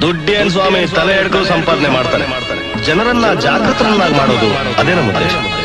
ದುಡ್ಡೇನ್ ಸ್ವಾಮಿ ತಲೆ ಹಿಡ್ಕೊಂಡು ಸಂಪಾದನೆ ಮಾಡ್ತಾನೆ. ಜನರನ್ನ ಜಾಗೃತರನ್ನಾಗಿ ಮಾಡೋದು ಅದೇ ನಮ್ಮ ಉದ್ದೇಶ.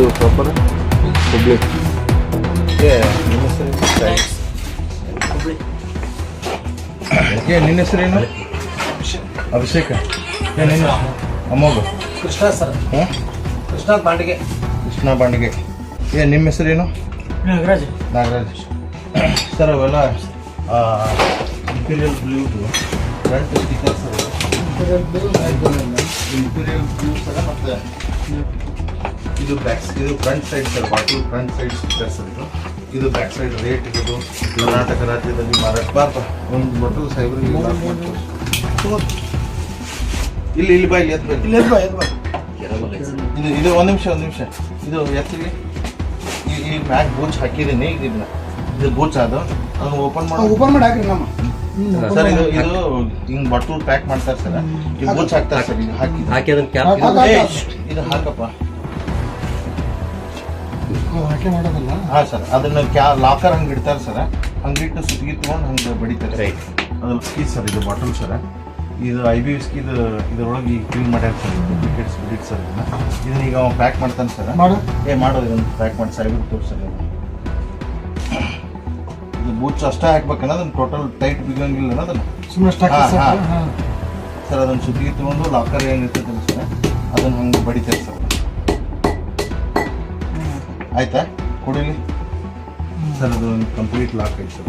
ನಿಂದು ಪ್ರಾಪರ್ ಹುಬ್ಳಿ ಏ ನಿಮ್ಮ ಹೆಸರು ಏ ನಿನ್ನ ಹೆಸರೇನು ಅಭಿಷೇಕ ಏ ನಿನ್ನ ಅಮ್ಮಗ ಕೃಷ್ಣ ಸರ್ ಹ್ಞೂ ಕೃಷ್ಣ ಬಾಂಡಿಗೆ ಕೃಷ್ಣ ಬಾಂಡಿಗೆ ಏ ನಿಮ್ಮ ಹೆಸರೇನು ನಾಗರಾಜ್ ನಾಗರಾಜ್ ಸರ್ ಅವೆಲ್ಲ imperial ಬ್ಲೂದು front sticker sir imperial blue sir ಮತ್ತು ಇದು ಬ್ಯಾಕ್ ಇದು front side sir bottle front side stickers sir ಇದು. ಇದು ಬ್ಯಾಕ್ ಸೈಡ್ ರೇಟ್ ಇರೋದು. ಕರ್ನಾಟಕ ರಾಜ್ಯದಲ್ಲಿ ಮಾರಾಟ. ಬಾರ್ಪ ಒಂದು ಮೊಟ್ಟಲು ಸೈಬರ್ ಇಲ್ಲಿ ಇಲ್ಲಿ ಬಾ ಇಲ್ಲಿ ಎದ್ ಇಲ್ಲಿ ಬಾ ಇದು ಇದು ಒಂದು ನಿಮಿಷ ಒಂದು ನಿಮಿಷ. ಇದು ಎತ್ತಿಗೆ? ಈ ಈ ಮ್ಯಾಕ್ ಬೂಚ್ ಹಾಕಿದ್ದೀನಿ ಈಗ ಇದನ್ನ. ಇದು ಬೂಚ್ ಅದು. ಅದನ್ನ ಓಪನ್ ಮಾಡಿ. ಓಪನ್ ಮಾಡಿ ಹಾಕ್ರಿ ನಮ್ಮ. ಸರ್ ಇದು ಇದು ಹಿಂಗ್ ಬಟ್ಟಲು ಪ್ಯಾಕ್ ಮಾಡ್ತಾರೆ ಸರ್ ಈ ಬೂಚ್ ಹಾಕ್ತಾರೆ ಸರ್ ಇದು ಹಾಕಿ. ಹಾಕಿ ಅದನ್ನ ಕ್ಯಾಪ್ ಇದು ಹಾಕಪ್ಪ. ಹಾಕಿ ಮಾಡೋದಲ್ಲ? ಹಾ ಸರ್ ಅದನ್ನ ಕ್ಯಾ ಲಾಕರ್ ಹಂಗೆ ಇಡ್ತಾರೆ ಸರ್. ಹಂಗಿಟ್ಟು ಸುತ್ತಿಗೆ ತೊಗೊಂಡು ಹಂಗೆ ಬಡಿತಾರೆ ರೈಟ್ ಅದು ಸರ್ ಇದು ಬಾಟಲ್ ಸರ್. ಇದು ಐ ಬಿ ಇದು ಇದ್ರೊಳಗೆ ಈಗ ಕ್ಲೀನ್ ಮಾಡ್ಯಾರ ಸರ್ ಡೂಪ್ಲಿಕೇಟ್ ಬಿಡಿಟ್ ಸರ್ ಇದನ್ನ. ಇದನ್ನ ಈಗ ಅವ್ನು ಪ್ಯಾಕ್ ಮಾಡ್ತಾನೆ ಸರ್. ಮಾಡು. ಏ ಮಾಡೋದು ಇದನ್ನು ಪ್ಯಾಕ್ ಮಾಡಿ. ಸೈಬರ್ ತೋರಿಸಲ್ಲ ಇದು ಬೂಚ್ ಅಷ್ಟೇ ಹಾಕ್ಬೇಕನ್ನ ಅದನ್ನು ಟೋಟಲ್ ಟೈಟ್ ಬಿಗಂಗಿಲ್ಲ ಅದನ್ನು ಸುಮ್ಮನೆ ಸ್ಟಾಕ್ ಹಾ, ಹಾ. ಹಾ. ಸರ್ ಅದನ್ನು ಸುತ್ತಿಗೆ ತಗೊಂಡು ಲಾಕರ್ ಏನಿರ್ತೈತಲ್ಲ ಸರ್ ಅದನ್ನು ಹಂಗೆ ಬಡಿತಾರೆ ಸರ್. ಆಯ್ತಾ? ಕೊಡಿಲಿ? ಸರ್ ಅದು ಒಂದು ಕಂಪ್ಲೀಟ್ ಲಾಕ್ ಐತೆ ಸರ್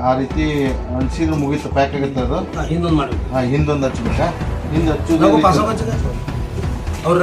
ಆ ರೀತಿ ಅನ್ಸಿದ್ರು ಮುಗೀತು ಪ್ಯಾಕ್ ಆಗುತ್ತೆ ಅದು? ಹಿಂದೊಂದು ಮಾಡಿ ಹಾಂ ಹಿಂದೊಂದು ಹಚ್ಬೇಕಾ? ಹಿಂದೆ ಹಚ್ಚು ಅವ್ರ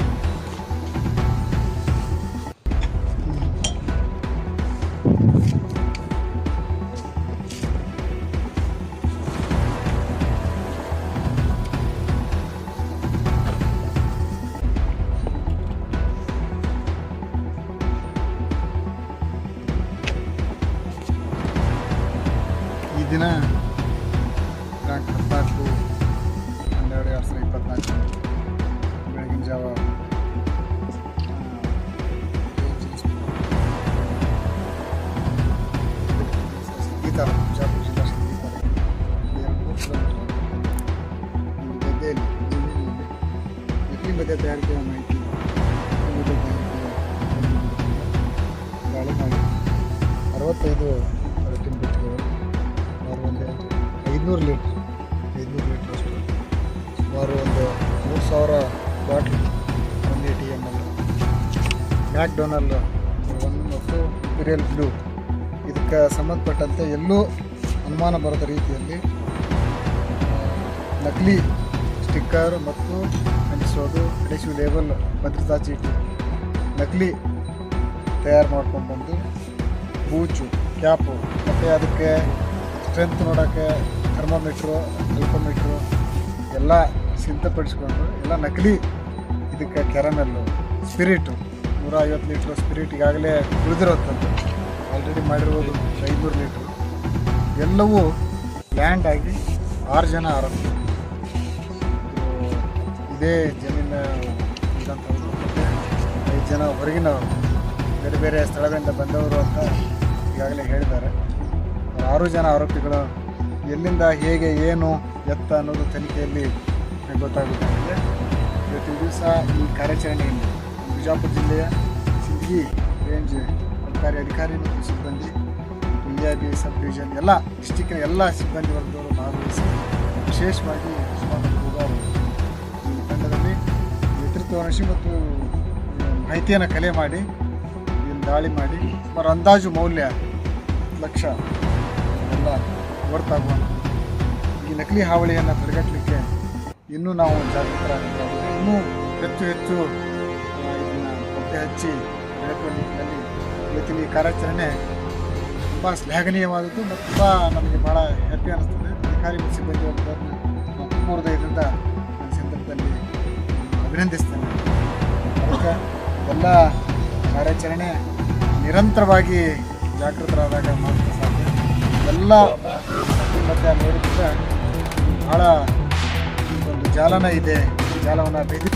ದಿನ ದಿನಾಂಕ ಹದಿನಾಲ್ಕು ಹನ್ನೆರಡು ಎರಡು ಸಾವಿರದ ಇಪ್ಪತ್ನಾಲ್ಕು ಬೆಳಗಿನ ಜಾವ ಸಂಗೀತ ಬಿಜಾಪುರ ಜಿಲ್ಲಾ ಸಂಗೀತ ಎರಡು ಕಿಲೋಮೀಟರ್ ಒಂದು ಗದ್ದೆಯಲ್ಲಿ ಜಮೀನಿನಲ್ಲಿ ನಕಲಿ ಮದ್ಯ ತಯಾರಿಕೆಯ ಮಾಹಿತಿ ನಕಲಿ ಮದ್ಯ ತಯಾರಿಕೆಯ ದಾಳಿ ಮಾಡಿ ಅರವತ್ತೈದು ಐದುನೂರು ಲೀಟ್ರ್. ಐದುನೂರು ಲೀಟ್ರ್ ಅಷ್ಟು. ಸುಮಾರು ಒಂದು ಮೂರು ಸಾವಿರ bottle one T M L McDonald one ಮತ್ತು ಇಂಪೀರಿಯಲ್ ಬ್ಲೂ. ಇದಕ್ಕೆ ಸಂಬಂಧಪಟ್ಟಂತೆ ಎಲ್ಲೂ ಅನುಮಾನ ಬರದ ರೀತಿಯಲ್ಲಿ ನಕಲಿ ಸ್ಟಿಕ್ಕರ್ ಮತ್ತು ಅಂಟಿಸೋದು ಅಡಿಸಿವ್ ಲೇಬಲ್ ಭದ್ರತಾ ಚೀಟಿ. ನಕಲಿ ತಯಾರು ಮಾಡ್ಕೊಂಡು ಬಂದು, ಬೂಚು, ಕ್ಯಾಪು, ಮತ್ತು ಅದಕ್ಕೆ ಸ್ಟ್ರೆಂತ್ ನೋಡೋಕ್ಕೆ ಥರ್ಮೋಮೀಟ್ರು ಅಲ್ಕೋಮೀಟ್ರು ಎಲ್ಲ ಸಿದ್ಧಪಡಿಸ್ಕೊಂಡು ಎಲ್ಲ ನಕಲಿ ಇದಕ್ಕೆ ಕ್ಯಾರಮೆಲ್ಲು ಸ್ಪಿರಿಟು. ನೂರ ಐವತ್ತು ಲೀಟ್ರ್ ಸ್ಪಿರಿಟ್ ಈಗಾಗಲೇ ಉಳಿದಿರೋಂಥದ್ದು ಆಲ್ರೆಡಿ ಮಾಡಿರ್ಬೋದು ಐನೂರು ಲೀಟ್ರು. ಎಲ್ಲವೂ ಲ್ಯಾಂಡ್ ಆಗಿ ಆರು ಜನ ಆರಂಭ ಇದೇ ಜಮೀನ ಇದಂತ ಐದು ಜನ ಹೊರಗಿನವರು, ಬೇರೆ ಬೇರೆ ಸ್ಥಳಗಳಿಂದ ಬಂದವರು ಅಂತ ಈಗಾಗಲೇ ಹೇಳಿದ್ದಾರೆ. ಆರು ಜನ ಆರೋಪಿಗಳು ಎಲ್ಲಿಂದ ಹೇಗೆ ಏನು ಎತ್ತ ಅನ್ನೋದು ತನಿಖೆಯಲ್ಲಿ ಗೊತ್ತಾಗುತ್ತೆ. ಇವತ್ತಿನ ದಿವಸ ಈ ಕಾರ್ಯಾಚರಣೆಯಲ್ಲಿ ಬಿಜಾಪುರ ಜಿಲ್ಲೆಯ ಸಿಂದಗಿ ರೇಂಜ್ ಸರ್ಕಾರಿ ಅಧಿಕಾರಿ ಮತ್ತು ಸಿಬ್ಬಂದಿ B I B sub division ಎಲ್ಲ ಡಿಸ್ಟಿಕ್ನ ಎಲ್ಲ ಸಿಬ್ಬಂದಿ ವರ್ಗದವರು ಭಾಗವಹಿಸಿ ವಿಶೇಷವಾಗಿ ಹೂಗಾರು ಈ ತಂಡದಲ್ಲಿ ನೇತೃತ್ವ ವಹಿಸಿ ಮತ್ತು ಮಾಹಿತಿಯನ್ನು ಕಲೆ ಮಾಡಿ, ಇಲ್ಲಿ ದಾಳಿ ಮಾಡಿ, ಸುಮಾರು ಅಂದಾಜು ಮೌಲ್ಯ ಲಕ್ಷ ಎಲ್ಲ ಹೊರತಾಗುವಂಥ ಈ ನಕಲಿ ಹಾವಳಿಯನ್ನು ತಡೆಗಟ್ಟಲಿಕ್ಕೆ ಇನ್ನೂ ನಾವು ಜಾಗೃತರಾಗಬೇಕಾಗಿದೆ ಇನ್ನೂ ಹೆಚ್ಚು ಹೆಚ್ಚು ಇದನ್ನು ಪತ್ತೆ ಹಚ್ಚಿ ಬೆಳೆಯುವ ನಿಟ್ಟಿನಲ್ಲಿ ಇವತ್ತಿನ ಈ ಕಾರ್ಯಾಚರಣೆ ತುಂಬ ಶ್ಲಾಘನೀಯವಾದದ್ದು ಮತ್ತು ತುಂಬ ನಮಗೆ ಭಾಳ ಹ್ಯಾಪಿ ಅನ್ನಿಸ್ತದೆ ಅಧಿಕಾರಿ ಸಿಬ್ಬಂದಿ ವರ್ಗದವ್ರನ್ನ ನಾನು ತುಂಬ ಹೃದಯದಿಂದ ಈ ಸಂದರ್ಭದಲ್ಲಿ ಅಭಿನಂದಿಸ್ತೇನೆ. ಅದಕ್ಕೆ ಎಲ್ಲ ಕಾರ್ಯಾಚರಣೆ ನಿರಂತರವಾಗಿ ಜಾಗೃತರಾದಾಗ ಮಾತ್ರ ಸಾಧ್ಯ. ಎಲ್ಲ ಮತ್ತೆ ನೋಡಿದ್ರೆ ಭಾಳ ಒಂದು ಜಾಲನ ಇದೆ. ಜಾಲವನ್ನು ಭೇದಿ